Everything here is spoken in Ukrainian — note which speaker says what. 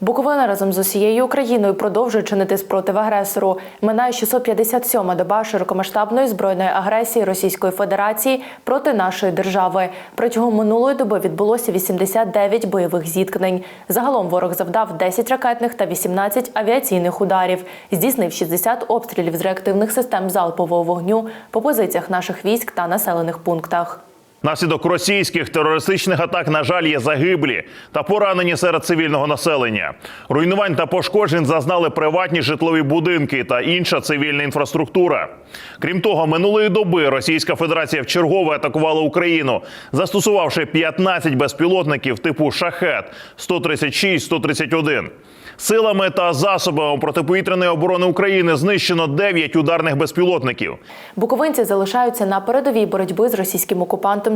Speaker 1: Буковина разом з усією Україною продовжує чинити спротив агресору. Минає 657-ма доба широкомасштабної збройної агресії Російської Федерації проти нашої держави. Протягом минулої доби відбулося 89 бойових зіткнень. Загалом ворог завдав 10 ракетних та 18 авіаційних ударів. Здійснив 60 обстрілів з реактивних систем залпового вогню по позиціях наших військ та населених пунктах.
Speaker 2: Наслідок російських терористичних атак, на жаль, є загиблі та поранені серед цивільного населення. Руйнувань та пошкоджень зазнали приватні житлові будинки та інша цивільна інфраструктура. Крім того, минулої доби Російська Федерація вчергове атакувала Україну, застосувавши 15 безпілотників типу шахет 136-131. Силами та засобами протиповітряної оборони України знищено 9 ударних безпілотників.
Speaker 1: Буковинці залишаються на передовій боротьби з російським окупантом